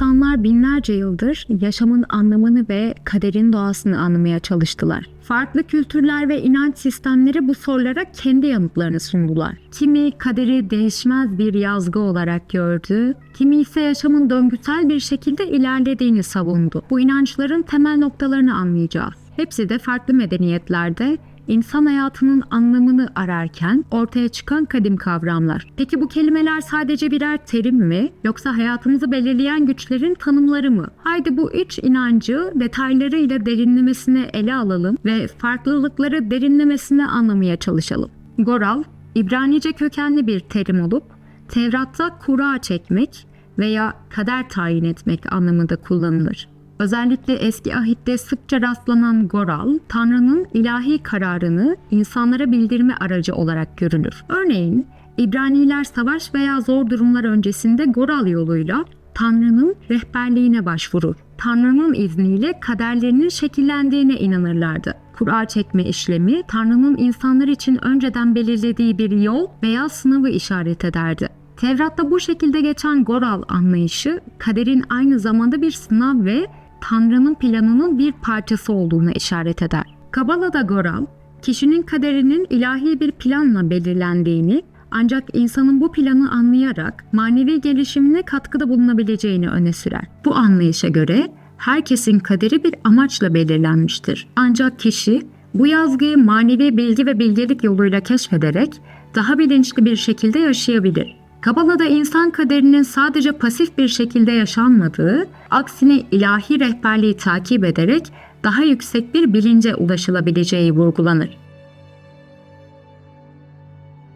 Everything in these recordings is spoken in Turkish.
İnsanlar binlerce yıldır yaşamın anlamını ve kaderin doğasını anlamaya çalıştılar. Farklı kültürler ve inanç sistemleri bu sorulara kendi yanıtlarını sundular. Kimi kaderi değişmez bir yazgı olarak gördü, kimi ise yaşamın döngüsel bir şekilde ilerlediğini savundu. Bu inançların temel noktalarını anlayacağız. Hepsi de farklı medeniyetlerde insan hayatının anlamını ararken ortaya çıkan kadim kavramlar. Peki bu kelimeler sadece birer terim mi yoksa hayatımızı belirleyen güçlerin tanımları mı? Haydi bu üç inancı detaylarıyla derinlemesine ele alalım ve farklılıkları derinlemesine anlamaya çalışalım. Goral, İbranice kökenli bir terim olup Tevrat'ta kura çekmek veya kader tayin etmek anlamında kullanılır. Özellikle eski ahitte sıkça rastlanan Goral, Tanrı'nın ilahi kararını insanlara bildirme aracı olarak görülür. Örneğin, İbraniler savaş veya zor durumlar öncesinde Goral yoluyla Tanrı'nın rehberliğine başvurur. Tanrı'nın izniyle kaderlerinin şekillendiğine inanırlardı. Kura çekme işlemi Tanrı'nın insanlar için önceden belirlediği bir yol veya sınavı işaret ederdi. Tevrat'ta bu şekilde geçen Goral anlayışı kaderin aynı zamanda bir sınav ve Tanrı'nın planının bir parçası olduğuna işaret eder. Kabala'da Goral, kişinin kaderinin ilahi bir planla belirlendiğini ancak insanın bu planı anlayarak manevi gelişimine katkıda bulunabileceğini öne sürer. Bu anlayışa göre herkesin kaderi bir amaçla belirlenmiştir. Ancak kişi bu yazgıyı manevi bilgi ve bilgelik yoluyla keşfederek daha bilinçli bir şekilde yaşayabilir. Kabala'da insan kaderinin sadece pasif bir şekilde yaşanmadığı, aksine ilahi rehberliği takip ederek daha yüksek bir bilince ulaşılabileceği vurgulanır.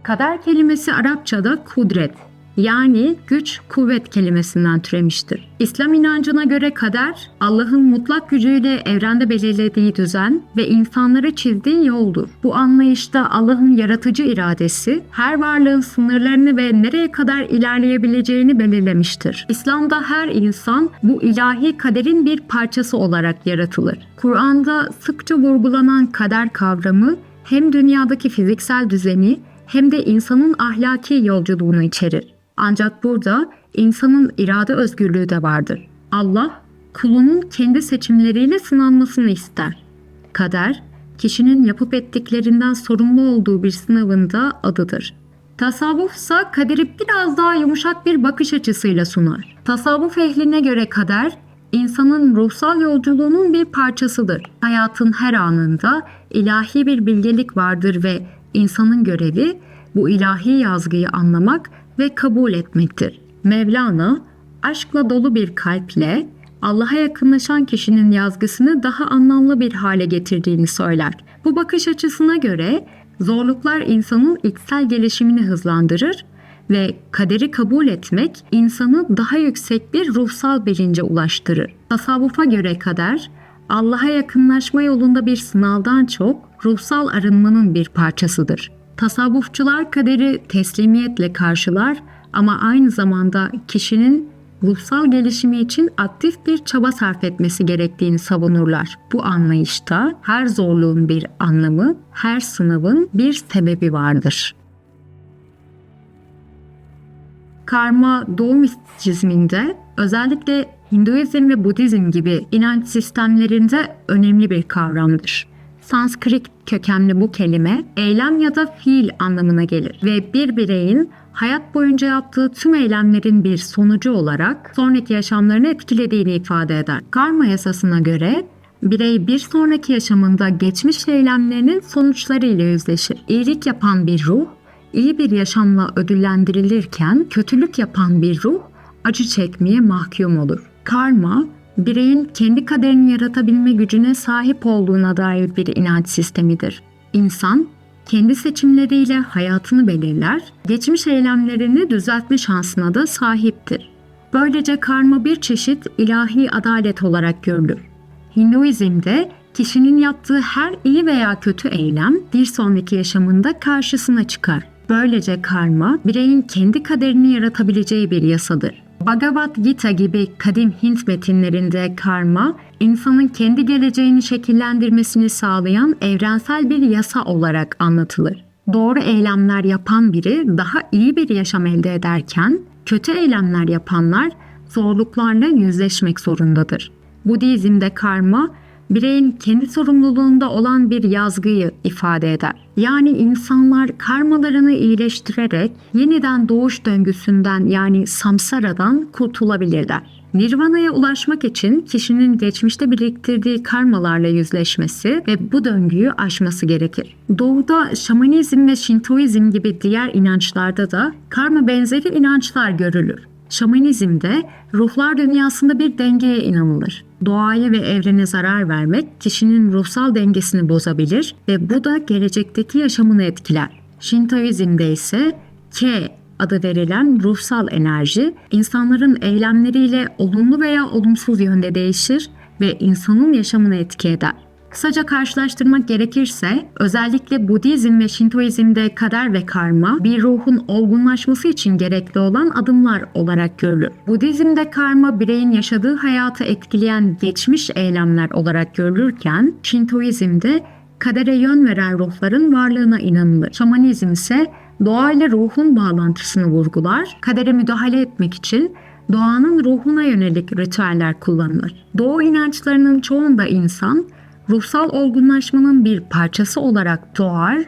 Kader kelimesi Arapçada kudret yani güç, kuvvet kelimesinden türemiştir. İslam inancına göre kader, Allah'ın mutlak gücüyle evrende belirlediği düzen ve insanlara çizdiği yoldur. Bu anlayışta Allah'ın yaratıcı iradesi, her varlığın sınırlarını ve nereye kadar ilerleyebileceğini belirlemiştir. İslam'da her insan bu ilahi kaderin bir parçası olarak yaratılır. Kur'an'da sıkça vurgulanan kader kavramı hem dünyadaki fiziksel düzeni hem de insanın ahlaki yolculuğunu içerir. Ancak burada insanın irade özgürlüğü de vardır. Allah kulunun kendi seçimleriyle sınanmasını ister. Kader, kişinin yapıp ettiklerinden sorumlu olduğu bir sınavında adıdır. Tasavvuf ise kaderi biraz daha yumuşak bir bakış açısıyla sunar. Tasavvuf ehline göre kader, insanın ruhsal yolculuğunun bir parçasıdır. Hayatın her anında ilahi bir bilgelik vardır ve insanın görevi bu ilahi yazgıyı anlamak ve kabul etmektir. Mevlana, aşkla dolu bir kalple Allah'a yakınlaşan kişinin yazgısını daha anlamlı bir hale getirdiğini söyler. Bu bakış açısına göre zorluklar insanın içsel gelişimini hızlandırır ve kaderi kabul etmek insanı daha yüksek bir ruhsal bilince ulaştırır. Tasavvufa göre kader, Allah'a yakınlaşma yolunda bir sınavdan çok ruhsal arınmanın bir parçasıdır. Tasavvufçular kaderi teslimiyetle karşılar ama aynı zamanda kişinin ruhsal gelişimi için aktif bir çaba sarf etmesi gerektiğini savunurlar. Bu anlayışta her zorluğun bir anlamı, her sınavın bir sebebi vardır. Karma Doğu mistisizminde özellikle Hinduizm ve Budizm gibi inanç sistemlerinde önemli bir kavramdır. Sanskrit kökenli bu kelime eylem ya da fiil anlamına gelir ve bir bireyin hayat boyunca yaptığı tüm eylemlerin bir sonucu olarak sonraki yaşamlarını etkilediğini ifade eder. Karma yasasına göre birey bir sonraki yaşamında geçmiş eylemlerinin sonuçlarıyla yüzleşir. İyilik yapan bir ruh iyi bir yaşamla ödüllendirilirken kötülük yapan bir ruh acı çekmeye mahkum olur. Karma bireyin kendi kaderini yaratabilme gücüne sahip olduğuna dair bir inanç sistemidir. İnsan kendi seçimleriyle hayatını belirler, geçmiş eylemlerini düzeltme şansına da sahiptir. Böylece karma bir çeşit ilahi adalet olarak görülür. Hinduizm'de kişinin yaptığı her iyi veya kötü eylem bir sonraki yaşamında karşısına çıkar. Böylece karma bireyin kendi kaderini yaratabileceği bir yasadır. Bhagavad Gita gibi kadim Hint metinlerinde karma, insanın kendi geleceğini şekillendirmesini sağlayan evrensel bir yasa olarak anlatılır. Doğru eylemler yapan biri daha iyi bir yaşam elde ederken, kötü eylemler yapanlar zorluklarla yüzleşmek zorundadır. Budizm'de karma, bireyin kendi sorumluluğunda olan bir yazgıyı ifade eder. Yani insanlar karmalarını iyileştirerek yeniden doğuş döngüsünden yani samsaradan kurtulabilirler. Nirvana'ya ulaşmak için kişinin geçmişte biriktirdiği karmalarla yüzleşmesi ve bu döngüyü aşması gerekir. Doğuda şamanizm ve şintoizm gibi diğer inançlarda da karma benzeri inançlar görülür. Şamanizmde ruhlar dünyasında bir dengeye inanılır. Doğaya ve evrene zarar vermek kişinin ruhsal dengesini bozabilir ve bu da gelecekteki yaşamını etkiler. Şintoizmde ise Ke adı verilen ruhsal enerji insanların eylemleriyle olumlu veya olumsuz yönde değişir ve insanın yaşamını etki eder. Kısaca karşılaştırmak gerekirse özellikle Budizm ve Şintoizmde kader ve karma bir ruhun olgunlaşması için gerekli olan adımlar olarak görülür. Budizmde karma bireyin yaşadığı hayatı etkileyen geçmiş eylemler olarak görülürken Şintoizmde kadere yön veren ruhların varlığına inanılır. Şamanizm ise doğayla ruhun bağlantısını vurgular. Kadere müdahale etmek için doğanın ruhuna yönelik ritüeller kullanılır. Doğu inançlarının çoğunda insan ruhsal olgunlaşmanın bir parçası olarak doğar,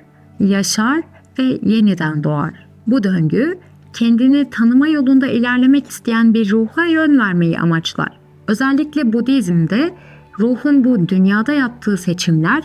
yaşar ve yeniden doğar. Bu döngü kendini tanıma yolunda ilerlemek isteyen bir ruha yön vermeyi amaçlar. Özellikle Budizm'de ruhun bu dünyada yaptığı seçimler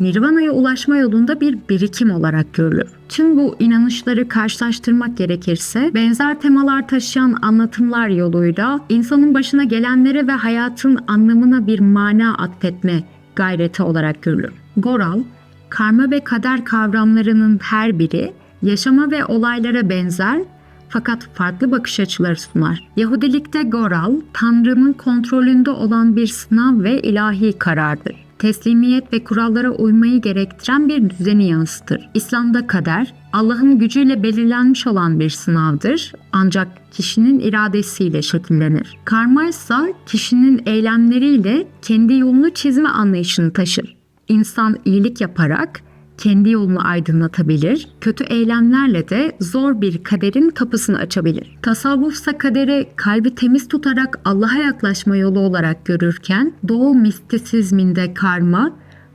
Nirvana'ya ulaşma yolunda bir birikim olarak görülür. Tüm bu inanışları karşılaştırmak gerekirse benzer temalar taşıyan anlatımlar yoluyla insanın başına gelenlere ve hayatın anlamına bir mana atfetme gayreti olarak görülür. Goral, karma ve kader kavramlarının her biri yaşama ve olaylara benzer fakat farklı bakış açıları sunar. Yahudilikte Goral, Tanrı'nın kontrolünde olan bir sınav ve ilahi karardır. Teslimiyet ve kurallara uymayı gerektiren bir düzeni yansıtır. İslam'da kader, Allah'ın gücüyle belirlenmiş olan bir sınavdır ancak kişinin iradesiyle şekillenir. Karma ise kişinin eylemleriyle kendi yolunu çizme anlayışını taşır. İnsan iyilik yaparak kendi yolunu aydınlatabilir, kötü eylemlerle de zor bir kaderin kapısını açabilir. Tasavvufsa kaderi kalbi temiz tutarak Allah'a yaklaşma yolu olarak görürken Doğu mistisizminde karma,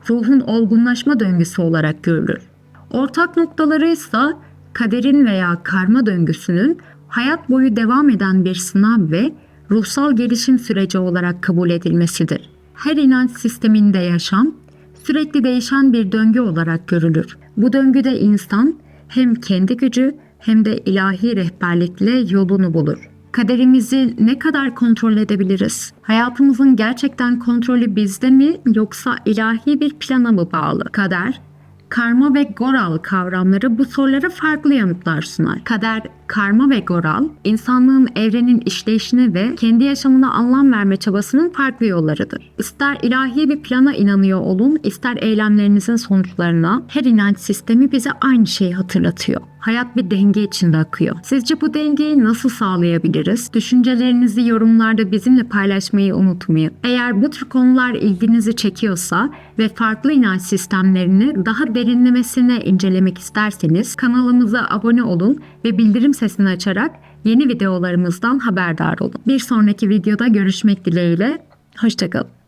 ruhun olgunlaşma döngüsü olarak görülür. Ortak noktaları ise kaderin veya karma döngüsünün hayat boyu devam eden bir sınav ve ruhsal gelişim süreci olarak kabul edilmesidir. Her inanç sisteminde yaşam sürekli değişen bir döngü olarak görülür. Bu döngüde insan hem kendi gücü hem de ilahi rehberlikle yolunu bulur. Kaderimizi ne kadar kontrol edebiliriz? Hayatımızın gerçekten kontrolü bizde mi yoksa ilahi bir plana mı bağlı? Kader, karma ve goral kavramları bu sorulara farklı yanıtlar sunar. Kader, karma ve goral, insanlığın evrenin işleyişine ve kendi yaşamına anlam verme çabasının farklı yollarıdır. İster ilahi bir plana inanıyor olun, ister eylemlerinizin sonuçlarına, her inanç sistemi bize aynı şeyi hatırlatıyor. Hayat bir denge içinde akıyor. Sizce bu dengeyi nasıl sağlayabiliriz? Düşüncelerinizi yorumlarda bizimle paylaşmayı unutmayın. Eğer bu tür konular ilginizi çekiyorsa ve farklı inanç sistemlerini daha derinlemesine incelemek isterseniz kanalımıza abone olun ve bildirim sesini açarak yeni videolarımızdan haberdar olun. Bir sonraki videoda görüşmek dileğiyle. Hoşçakalın.